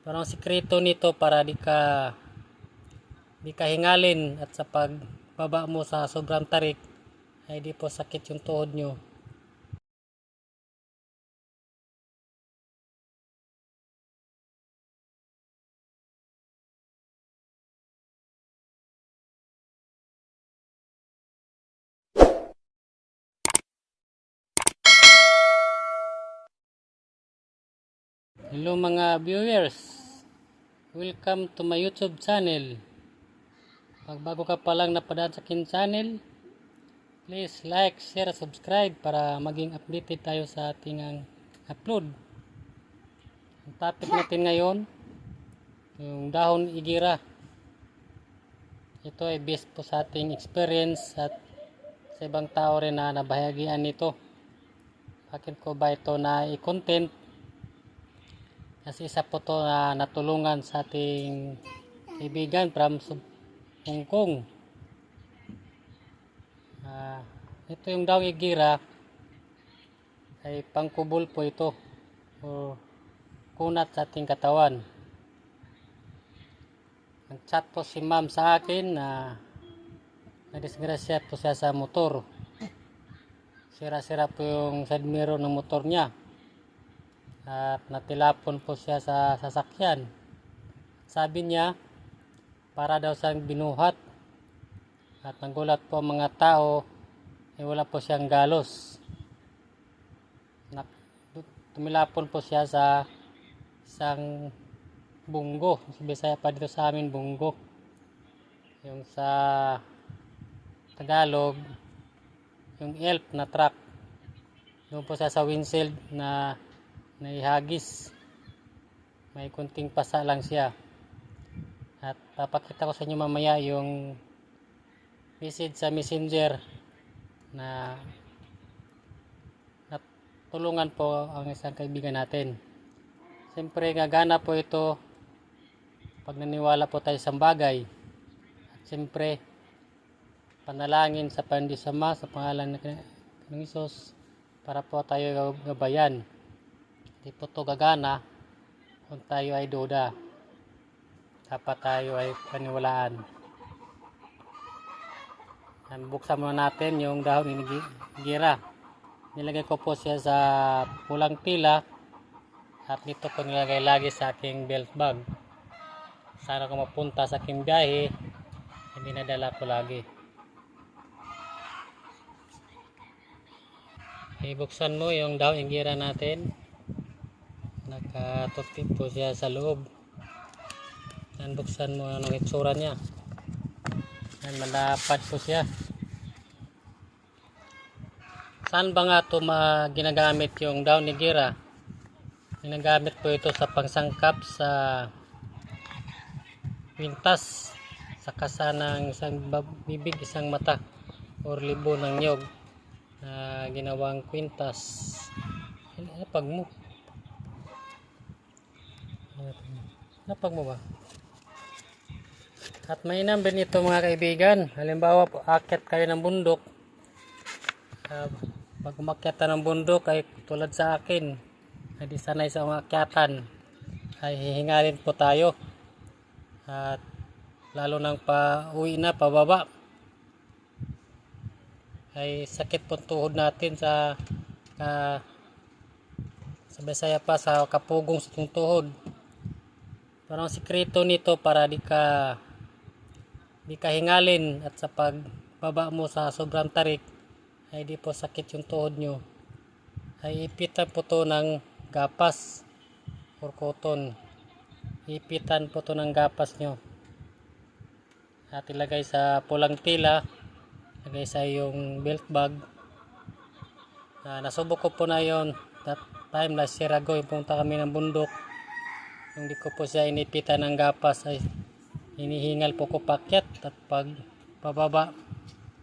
Parang sikreto nito para di ka di ka hingalin at sa pagbaba mo sa sobrang tarik ay di po sakit yung tuhod nyo. Hello mga viewers. Welcome to my YouTube channel. Pag bago ka pa lang napadaan sa akin channel, please like, share, subscribe para maging updated tayo sa ating ang upload. Ang topic natin ngayon, yung dahon igira. Ito ay based po sa ating experience at sa ibang tao rin na nabahagian nito. Bakit ko ba ito na i-content kasi isa po to na natulungan sa ating kaibigan from Hong Kong. Ah, ito yung daw igira ay pangkubol po ito o kunat sa ating katawan. Nag-chat po si ma'am sa akin na nadisgrasya po siya sa motor. Sira-sira po yung side mirror ng motor niya at natilapon po siya sa sasakyan. Sabi niya, para daw siyang binuhat. At nagulat po mga tao, eh wala po siyang galos. Nak tumilapon po siya sa isang bunggo. Sa Bisaya pa dito sa amin, bunggo. Yung sa Tagalog, yung elf na truck. Doon po siya sa windshield na naihagis. May kunting pasa lang siya. At papakita ko sa inyo mamaya yung message sa messenger na natulungan po ang isang kaibigan natin. Siyempre, gagana po ito pag naniwala po tayo sa bagay. At siyempre, panalangin sa pandisama sa pangalan ng Isos para po tayo gabayan. Di po to gagana kung tayo ay duda. Dapat tayo ay paniwalaan. Buksan muna natin yung dahon ni gira. Nilagay ko po siya sa pulang tila at dito ko nilagay lagi sa aking belt bag. Sana kung mapunta sa aking biyahe, hindi nadala ko lagi. Ibuksan mo yung dahon ng gira natin nakatutip po siya sa loob. Yan buksan mo ang itsura niya. Yan malapad po siya. Saan ba nga ito ginagamit yung down ni gira? Ginagamit po ito sa pangsangkap sa pintas sa kasa ng isang bibig isang mata or libo ng nyog na ginawang kwintas. Pag mo Napag mo ba? At mainam ito mga kaibigan. Halimbawa akyat kayo ng bundok. Uh, pag umakyat ka ng bundok ay tulad sa akin, ay di sanay sa umakyatan, ay hihingalin po tayo. At lalo nang pa uwi na, pababa. Ay sakit po tuhod natin sa uh, sa Bisaya pa sa kapugong sa tuhod. Parang sikreto nito para di ka di ka hingalin at sa pagbaba mo sa sobrang tarik ay di po sakit yung tuhod nyo. Ay ipitan po to ng gapas or cotton. Ipitan po to ng gapas nyo. At ilagay sa pulang tila, ilagay sa yung belt bag. Uh, nasubok ko po na yon that time last year ago, yung punta kami ng bundok hindi ko po siya inipitan ng gapas ay hinihingal po ko pakyat at pag pababa.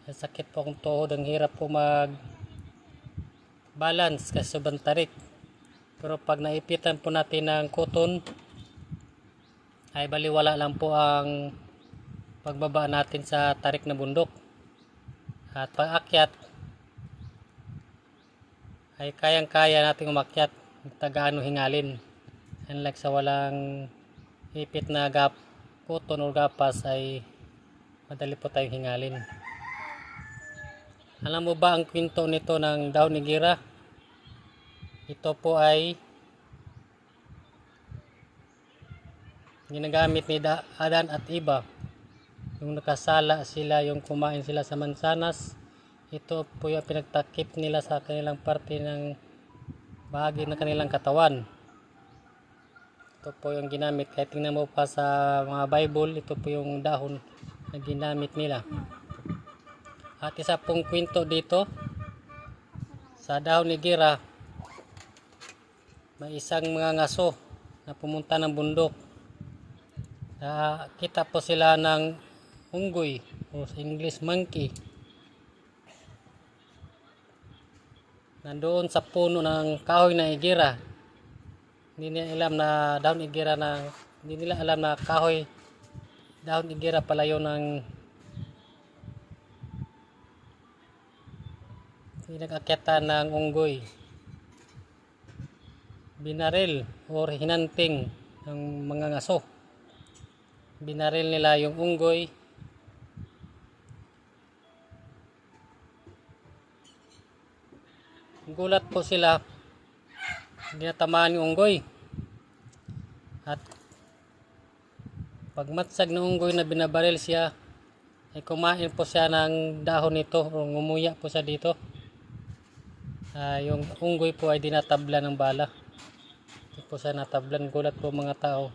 Sakit po akong tuhod ang hirap po mag balance kasi sobrang tarik. Pero pag naipitan po natin ng cotton ay baliwala lang po ang pagbaba natin sa tarik na bundok. At pag akyat ay kayang kaya natin umakyat tagaano hingalin unlike sa walang ipit na gap puton o gapas ay madali po tayong hingalin. Alam mo ba ang kwento nito ng daw Gira? Ito po ay ginagamit ni Da- Adan at Iba. Yung nakasala sila, yung kumain sila sa mansanas. Ito po yung pinagtakip nila sa kanilang parte ng bahagi ng kanilang katawan. Ito po yung ginamit. Kahit tingnan mo pa sa mga Bible, ito po yung dahon na ginamit nila. At isa pong kwento dito, sa dahon ni Gira, may isang mga ngaso na pumunta ng bundok. Nakita po sila ng unggoy o sa English monkey. Nandoon sa puno ng kahoy na igira. Hindi nila alam na dahon igira na hindi nila alam na kahoy. Dahon igira pala yun ng pinag-akyatan ng unggoy. Binaril or hinanting ng mga ngaso. Binaril nila yung unggoy. Gulat po sila hindi natamaan yung unggoy. At pagmatsag ng unggoy na binabaril siya ay kumain po siya ng dahon nito o ngumuya po siya dito. Ah, yung unggoy po ay dinatabla ng bala. Hindi po siya natablan. Gulat po mga tao.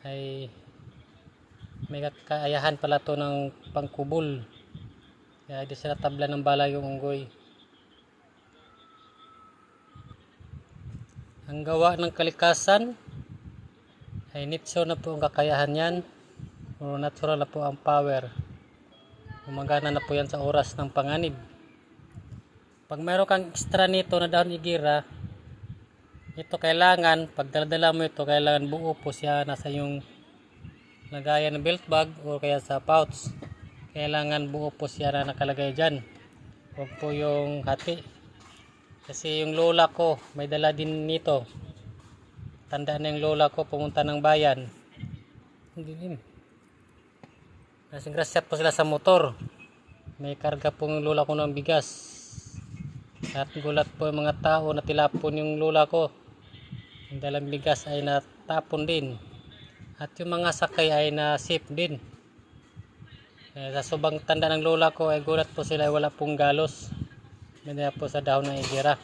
Ay may kakayahan pala to ng pangkubol. Kaya di sila tabla ng bala yung unggoy ang gawa ng kalikasan ay nitso na po ang kakayahan yan o natural na po ang power. Gumagana na po yan sa oras ng panganib. Pag mayroon kang extra nito na dahon igira ito kailangan pag daladala mo ito kailangan buo po siya nasa yung lagayan ng belt bag o kaya sa pouch. Kailangan buo po siya na nakalagay dyan. Huwag po yung hati kasi yung lola ko may dala din nito. Tanda na yung lola ko pumunta ng bayan. Hindi din. Kasing grasya po sila sa motor. May karga po yung lola ko ng bigas. At gulat po yung mga tao na tilapon yung lola ko. Yung dalang bigas ay natapon din. At yung mga sakay ay na safe din. Eh, sa subang tanda ng lola ko ay gulat po sila ay wala pong galos Medya po sa dahon ng igira.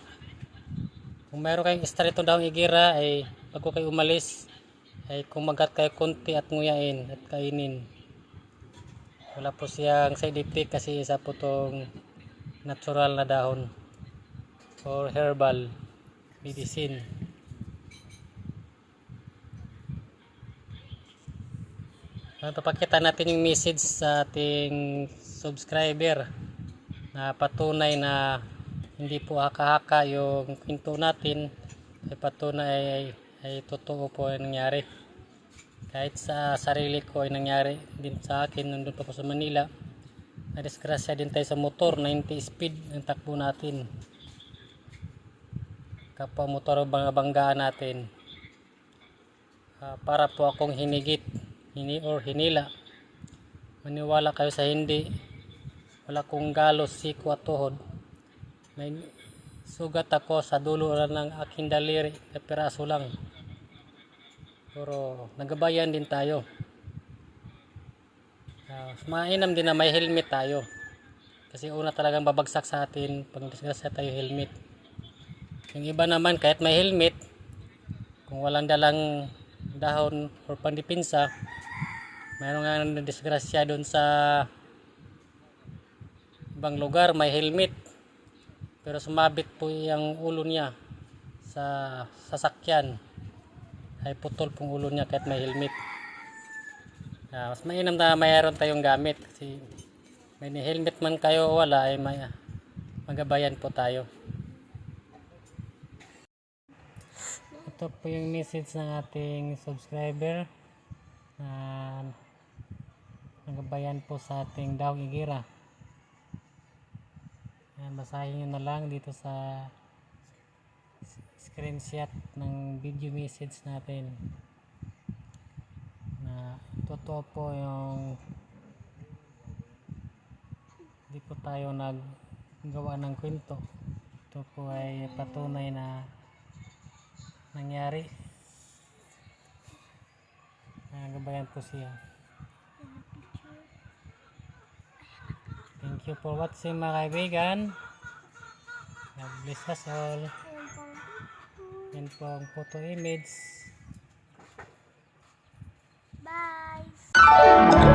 Kung mayroon kayong extra itong dahon ng igira ay bago kayo umalis ay kumagat kayo konti at nguyain at kainin. Wala po siyang side effect kasi isa po itong natural na dahon or herbal medicine. Papakita natin yung message sa ating subscriber na patunay na hindi po haka-haka yung kwento natin ay patunay ay, ay totoo po ang nangyari. Kahit sa sarili ko ay nangyari din sa akin nandun pa po sa Manila. Nadisgrasya din tayo sa motor 90 speed ang takbo natin. Kapwa motor bang banggaan natin. Ah, para po akong hinigit hini or hinila. Maniwala kayo sa hindi wala kong galos at tuhod. May sugat ako sa dulo lang ng aking daliri na piraso lang. Pero nagabayan din tayo. Uh, mainam din na may helmet tayo. Kasi una talagang babagsak sa atin pag disgrasya tayo helmet. Yung iba naman kahit may helmet kung walang dalang dahon or pandipinsa mayroon nga disgrasya doon sa ibang lugar may helmet. Pero sumabit po yung ulo niya sa sasakyan. Ay putol pong ulo niya kahit may helmet. Ah, mas mainam na mayroon tayong gamit kasi may helmet man kayo o wala ay may magabayan po tayo. Ito po yung message ng ating subscriber na nagabayan po sa ating daw igira Ayan, basahin nyo na lang dito sa screenshot ng video message natin. totoo po yung hindi po tayo naggawa ng kwento. Ito po ay patunay na nangyari. Nagabayan po siya. Thank you for watching mga kaibigan. God bless us all. Yan po ang photo image. Bye!